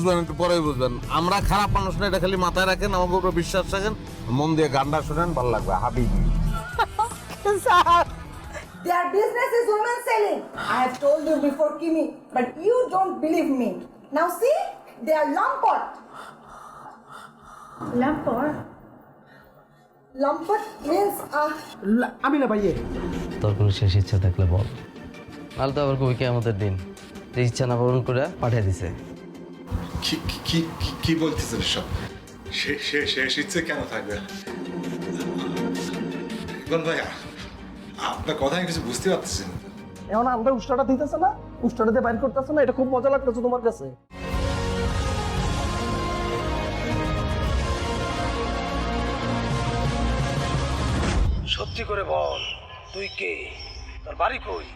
বুঝবেন একটু পরে বুঝবেন। আমরা খারাপ মানুষ না এটা খালি মাথায় রাখেন আমার উপর বিশ্বাস রাখেন মন দিয়ে গানটা শুনেন ভালো লাগবে। হাবিবি। Sir. Their business is women selling. I have told you before, Kimi, but you don't believe me. Now see, they are lumpot. ল্যাম্পর Lumpot means uh, আমি না ভাইয়ে। তোর কোনো শেষ ইচ্ছা থাকলে বল। নাহলে তো আবার কবি কে আমাদের দিন? যে ইচ্ছা না পূরণ করে পাঠিয়ে দিছে। কি কি- কি কি- বলতেছেন সব সে- সে- শেষ ইচ্ছে কেন থাকবে? ইকবাল ভাই আপনার কথা আমি কিছু বুঝতে পারতেছি না। এখন আমরা উষ্টাটা দিতেছে না? উষ্টাটা দিয়ে বাইর করতেছে না? এটা খুব মজা লাগতেছে তোমার কাছে। সত্যি করে বল তুই কে? তোর বাড়ি কই?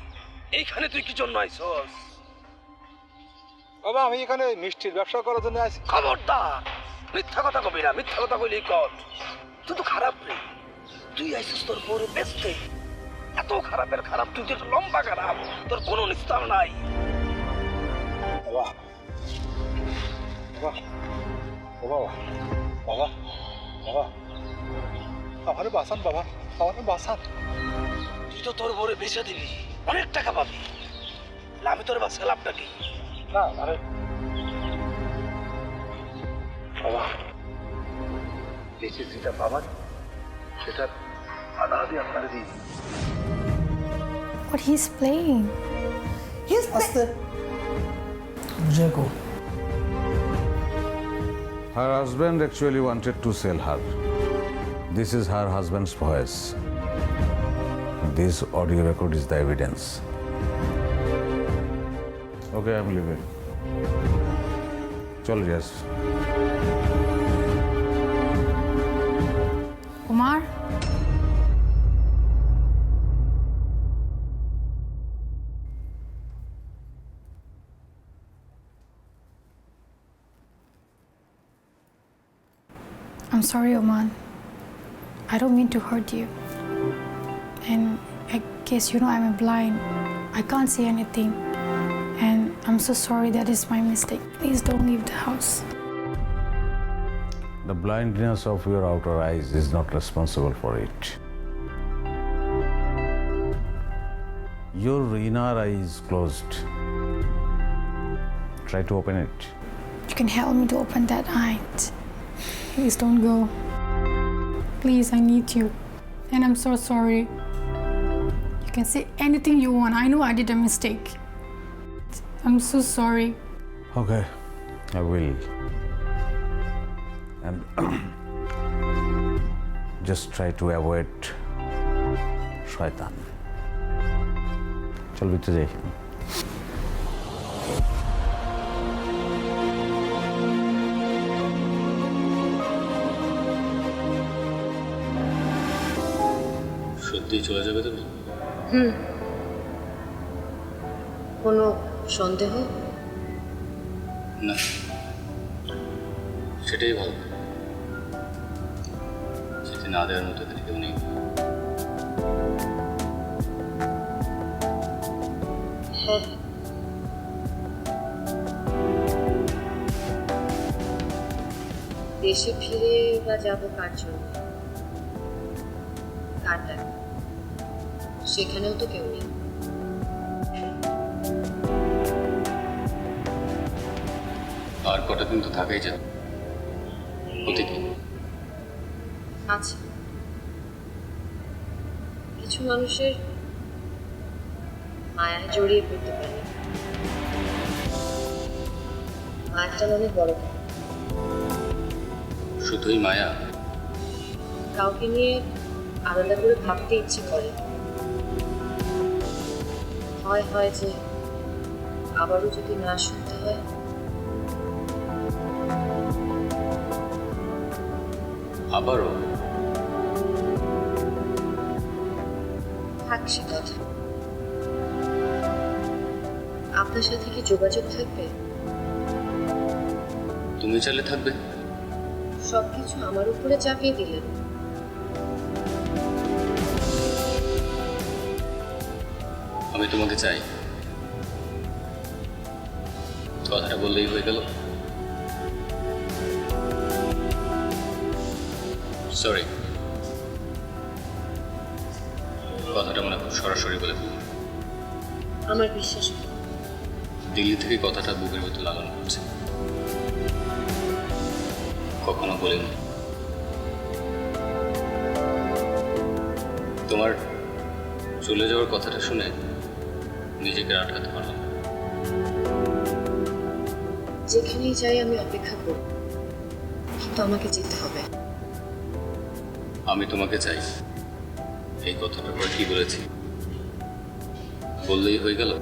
এইখানে তুই কি জন্য আইছস? বাবা আমি এখানে মিষ্টির ব্যবসা করার জন্য আছি। খবরদার! মিথ্যা কথা কবি না মিথ্যা কথা কইলি কর। তুই তো খারাপ রে তুই আইসিস তোর বউরে বেচতে। এত খারাপের খারাপ তুই তো লম্বা খারাপ তোর কোনো নিস্তার নাই। বাবা বাবা ও বাবা বাবা বাবা আমারে বাঁচান বাবা আমারে বাঁচান। তুই তো তোর বউরে বেচে দিলি অনেক টাকা পাবি। আমি তোর বাচ্চা লাভটা কি? No, Baba. What he's playing? He's playing. मुझे Her husband actually wanted to sell her. This is her husband's voice. This audio record is the evidence. Okay, I'm leaving. চলো যাস Kumar? I'm sorry, Oman. I don't mean to hurt you. And I guess you know I'm blind. I can't see anything. I'm so sorry that is my mistake. Please don't leave the house. The blindness of your outer eyes is not responsible for it. Your inner eye is closed. Try to open it. You can help me to open that eye. Please don't go. Please, I need you. And I'm so sorry. You can say anything you want. I know I did a mistake. I'm so sorry. Okay, I will. And just try to avoid শয়তান চল ভিতরে যাই সত্যিই চলে যাবে তুমি কোনো সন্দেহ? না। সেটাই ভালো। যেতে না দেওয়ার মতো এদের কেউ নেই। হ্যাঁ। দেশে ফিরে বা যাব কার জন্য? কার সেখানেও তো কেউ নেই। কটা দিন তো থাকাই যাবে ওতে কি আছে কিছু মানুষের মায়ায় জড়িয়ে পড়তে পারে। মায়াটা অনেক বড়। শুধুই মায়া? কাউকে নিয়ে আলাদা করে ভাবতে ইচ্ছে করে। হয় হয় যে আবারও যদি না শুনতে হয় আবারও। থাক সে কথা আপনার সাথে কি যোগাযোগ থাকবে? তুমি চাইলে থাকবে। সবকিছু আমার উপরে চাপিয়ে দিলেন। আমি তোমাকে চাই। কথাটা বললেই হয়ে গেল। সরি কথাটা মনে খুব সরাসরি বলে ফেললাম। আমার বিশ্বাস দিল্লি থেকে কথাটা বুকের ভেতর লাগানো হচ্ছে। কখনো বলিনি। তোমার চলে যাওয়ার কথাটা শুনে নিজেকে আটকাতে পারলাম না। যেখানেই যাই আমি অপেক্ষা করব। কিন্তু আমাকে যেতে হবে। আমি তোমাকে চাই। এই কথাটা পর কি বলেছি? বললেই হয়ে গেল।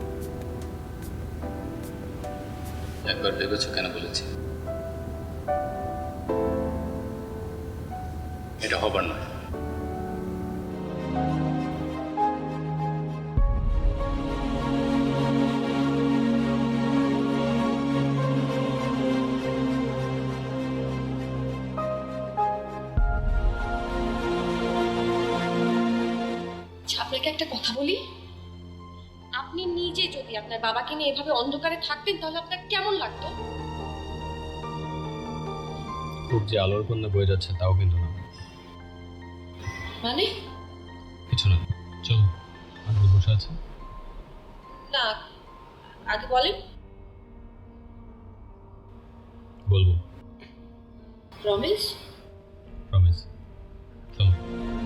একবার ভেবেছো কেন বলেছি? এটা হবার নয়। আপনাকে একটা কথা বলি? আপনি নিজে যদি আপনার বাবাকে নিয়ে এভাবে অন্ধকারে থাকতেন তাহলে আপনার কেমন লাগতো? খুব যে আলোর কন্যা বয়ে যাচ্ছে তাও কিন্তু না। মানে? কিছু না। চলো আমাদের বসে আছে। না আগে বলেন। বলব। রমেশ? প্রমিস চলো।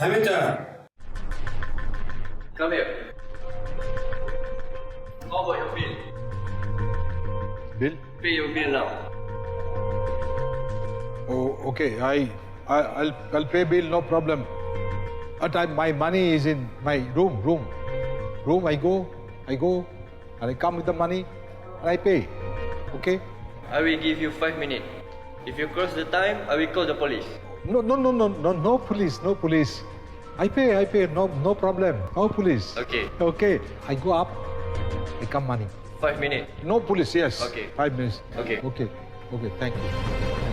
Come here. How about your bill? Bill? Pay your bill now. Oh, okay. I, I I'll I'll pay bill. No problem. But I, my money is in my room. Room. Room. I go. I go, and I come with the money, and I pay. Okay. I will give you five minutes. If you cross the time, I will call the police. No, no, no, no, no, no police. No police. I pay. I pay. No, no problem. No police. Okay. Okay. I go up. I come money. Five minutes. No police. Yes. Okay. Five minutes. Okay. Okay. Okay. Thank you.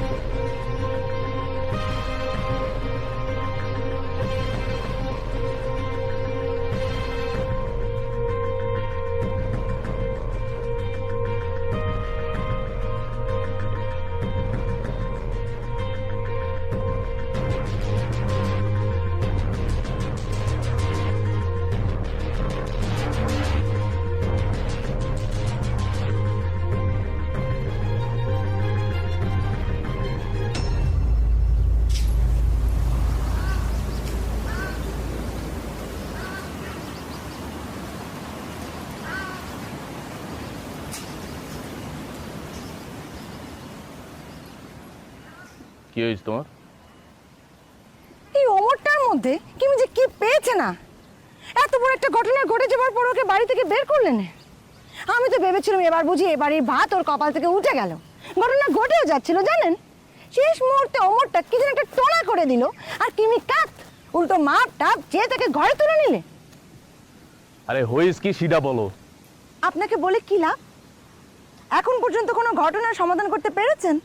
কি হয়েছে তোমার? এই ওমরটার মধ্যে কিমি যে কি পেয়েছে না? এত বড় একটা ঘটনা ঘটে যাবার পর ওকে বাড়ি থেকে বের করলেন আমি তো ভেবেছিলাম এবার বুঝি এ বাড়ির ভাত ওর কপাল থেকে উঠে গেল। ঘটনা ঘটেও যাচ্ছিল জানেন? শেষ মুহূর্তে ওমরটা কি যেন একটা টোনা করে দিল আর কিমি কাত উল্টো মাপ টাপ চেয়ে তাকে ঘরে তুলে নিলে। আরে হইস কি সিধা বলো। আপনাকে বলে কি লাভ? এখন পর্যন্ত কোনো ঘটনার সমাধান করতে পেরেছেন?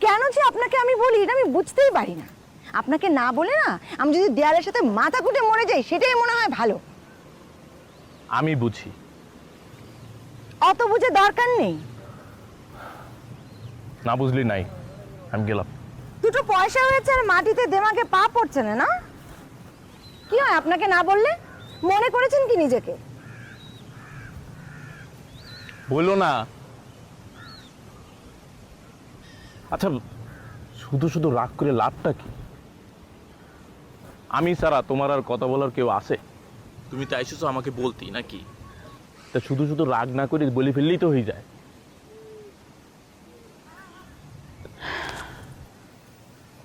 কেন যে আপনাকে আমি বলি এটা আমি বুঝতেই পারি না। আপনাকে না বলে না আমি যদি দেয়ালের সাথে মাথা কুটে মরে যাই সেটাই মনে হয় ভালো। আমি বুঝি। অত বুঝে দরকার নেই। না বুঝলি নাই আমি গেলাম। দুটো পয়সা হয়েছে আর মাটিতে দেমাকে পা পড়ছে না না? কি হয় আপনাকে না বললে? মনে করেছেন কি নিজেকে? বলল না আচ্ছা শুধু শুধু রাগ করে লাভটা কি? আমি ছাড়া তোমার আর কথা বলার কেউ আছে? তুমি তো আইসো আমাকে বলতি নাকি? তা শুধু শুধু রাগ না করে বলে ফেললেই তো হয়ে যায়।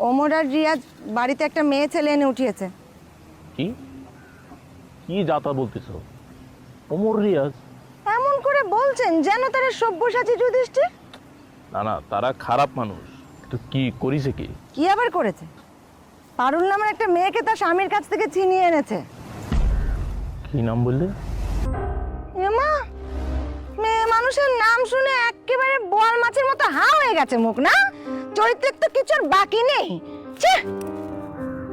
ওমর আর রিয়াজ বাড়িতে একটা মেয়ে ছেলে এনে উঠিয়েছে। কি? কি যাতা বলতেছো? ওমর রিয়াজ? এমন করে বলছেন যেন তারা সব্যসাচী যুধিষ্ঠির? না না তারা খারাপ মানুষ। তো কি করিছে কি? কি আবার করেছে? পারুল নামের একটা মেয়েকে তার স্বামীর কাছ থেকে ছিনিয়ে এনেছে। কি নাম বললে? এমা মেয়ে মানুষের নাম শুনে একেবারে বোয়াল মাছের মতো হা হয়ে গেছে মুখ না? চরিত্রের তো কিছু আর বাকি নেই!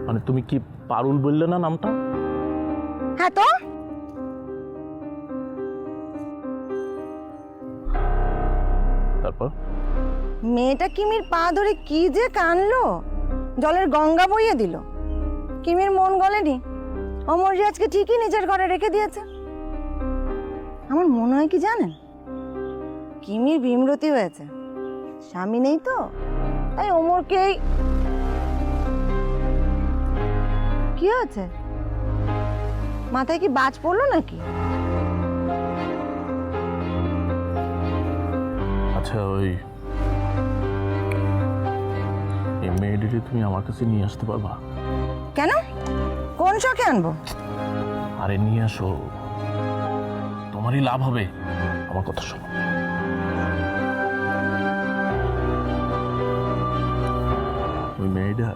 মানে তুমি কি পারুল বললে না নামটা? হ্যাঁ তো? মেয়েটা কিমির পা ধরে কি যে কানলো? জলের গঙ্গা বইয়ে দিল। কিমির মন গলেনি। অমর রিয়াজকে ঠিকই নিজের ঘরে রেখে দিয়েছে। আমার মনে হয় কি জানেন? কিমির বিমরতি হয়েছে। স্বামী নেই তো। তাই ওমরকেই কি হয়েছে? মাথায় কি বাজ পড়ল নাকি? আচ্ছা ওই এই মেয়েটিকে তুমি আমার কাছে নিয়ে আসতে পারবা? কেন? কোন শখে আনব? আরে নিয়ে আসো। তোমারই লাভ হবে। আমার কথা শোনো। ওই মেয়েটা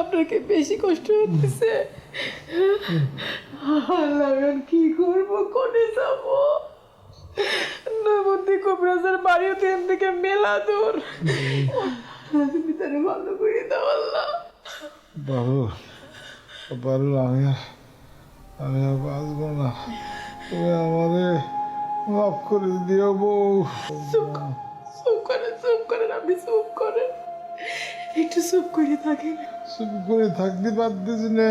আপনাকে বেশি কষ্ট হতেছে আল্লাহ কি করব? কোনে যাব? নবদ্বী কবিরাজের বাড়িও তিন থেকে মেলা দূর। তুমি তারে ভালো করে দাও আল্লাহ। বাবু বাবু আমি আমি আর বাঁচবো না। তুমি আমারে মাফ করে দিও বউ। করেন আপনি চুপ করেন। একটু চুপ করে থাকেন। চুপ করে থাকতে পারতেছি না।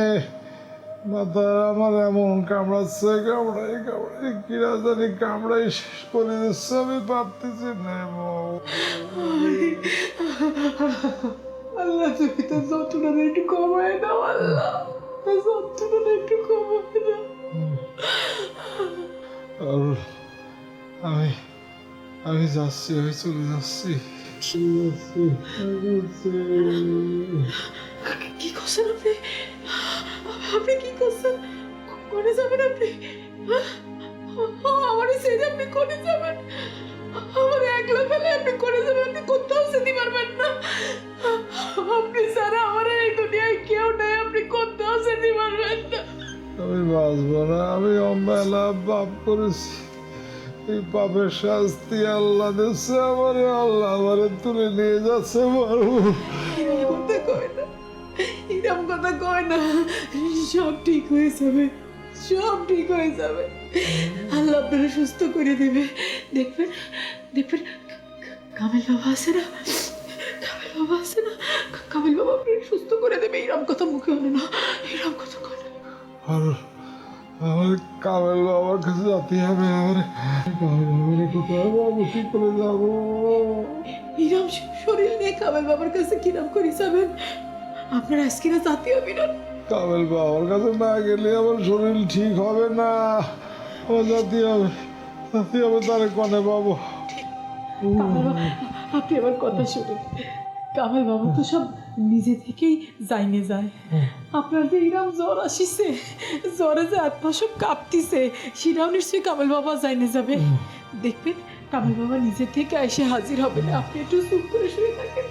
মাথা আমার এমন কামড়াচ্ছে কামড়াই কামড়াই কিরা জানি কামড়াই শেষ করে দিচ্ছে আমি পারতেছি না আল্লাহ তুমি তো যন্ত্রণাটা একটু কমায় দাও আল্লাহ। যন্ত্রণাটা একটু কমায় দাও। আর আমি আমি যাচ্ছি আমি চলে যাচ্ছি। কি করছেন আপনি? আপনি কি করছেন? করে যাবেন আপনি? আমার ছেড়ে আপনি করে যাবেন? আমার একলা ফেলে আপনি করে যাবেন? আপনি কোথাও যেতে পারবেন না। আপনি ছাড়া আমার এই দুনিয়ায় কেউ নেই, আপনি কোথাও যেতে পারবেন না। আমি বাঁচবো না, আমি অমেলা পাপ করেছি। এই পাপের শাস্তি আল্লাহ দিচ্ছে আমার আল্লাহ আমারে তুলে নিয়ে যাচ্ছে মারু এরকম কথা কয় না এরকম কথা কয় না সব ঠিক হয়ে যাবে সব ঠিক হয়ে যাবে। আল্লাহ আপনারা সুস্থ করে দেবে। দেখবেন দেখবেন কামিল বাবা আছে না কামিল বাবা আছে না কামিল বাবা আপনারা সুস্থ করে দেবে এরকম কথা মুখে হলে না এরকম কথা কয় না। আর আমার কামেল বাবার কাছে যেতে হবে আমার। কামেল বাবার কোথায় বাবু কি করে যাব। এরম শরীর নিয়ে কামিল বাবার কাছে কিরাম করে যাবেন আপনার আজকে না জাতি হবে না কামেল বাবার কাছে না গেলে আমার শরীর ঠিক হবে না। আমার জাতি হবে জাতি হবে তারে কনে পাবো? বাবা, আপনি আমার কথা শুনুন। কামাল বাবা তো সব নিজে থেকেই যাইনে যায়। আপনার যে ইরাম জ্বর আসিছে জ্বরে যে আত্মা সব কাঁপতিছে সেটাও নিশ্চয়ই কামাল বাবা জাইনে যাবে। দেখবেন কামাল বাবা নিজে থেকে এসে হাজির হবে না। আপনি একটু চুপ করে শুয়ে থাকেন।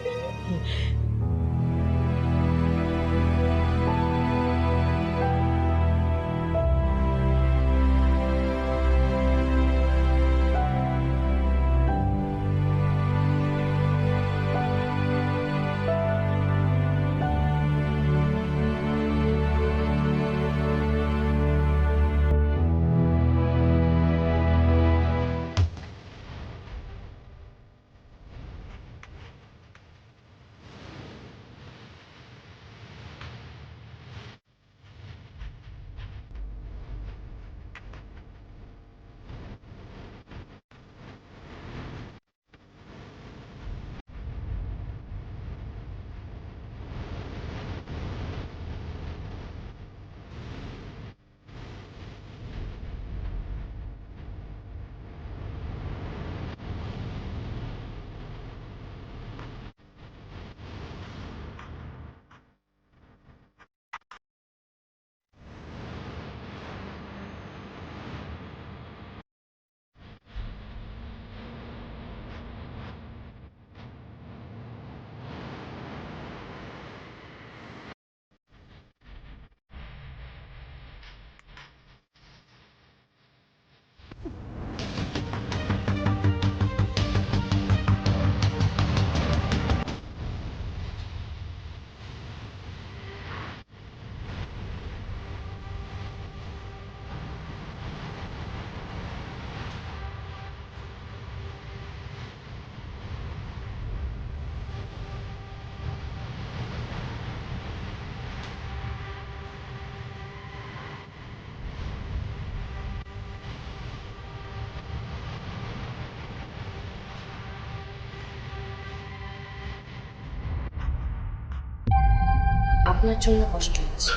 আপনার জন্য কষ্ট হচ্ছে।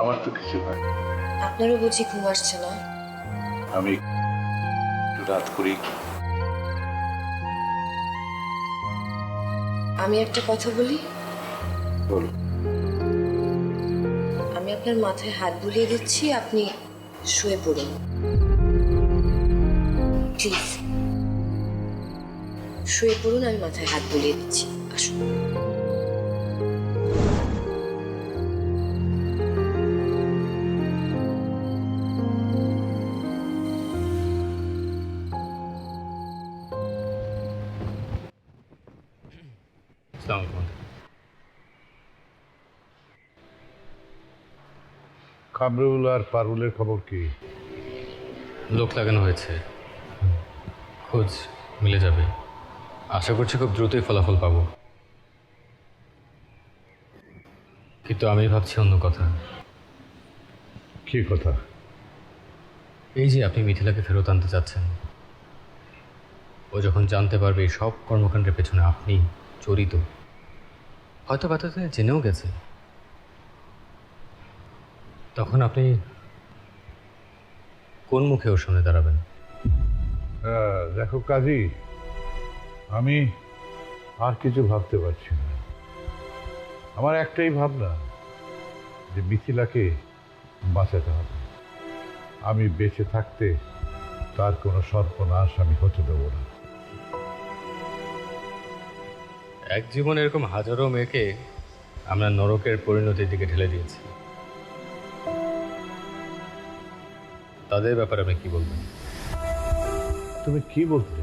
আমার তো কিছু হয় আপনারও বুঝি ঘুম আসছে না? আমি রাত করি আমি একটা কথা বলি? বলো আমি আপনার মাথায় হাত বুলিয়ে দিচ্ছি আপনি শুয়ে পড়ুন। প্লিজ। শুয়ে পড়ুন আমি মাথায় হাত বুলিয়ে দিচ্ছি। আসুন। কামরুল আর পারুলের খবর কি? লোক লাগানো হয়েছে। খোঁজ মিলে যাবে। আশা করছি খুব দ্রুতই ফলাফল পাবো। কিন্তু আমি ভাবছি অন্য কথা। কি কথা? এই যে আপনি মিথিলাকে ফেরত আনতে চাচ্ছেন। ও যখন জানতে পারবে সব কর্মকাণ্ডের পেছনে আপনি জড়িত হয়তো বাতাতে জেনেও গেছে। তখন আপনি কোন মুখে ওর সামনে দাঁড়াবেন? দেখো কাজী আমি আর কিছু ভাবতে পারছি না। আমার একটাই ভাবনা যে মিথিলাকে বাঁচাতে হবে। আমি বেঁচে থাকতে তার কোনো সর্বনাশ আমি হতে দেবো না। এক জীবনে এরকম হাজারো মেয়েকে আমরা নরকের পরিণতির দিকে ঠেলে দিয়েছি। তাদের ব্যাপারে আপনি কি বলবেন তুমি কি বলতে?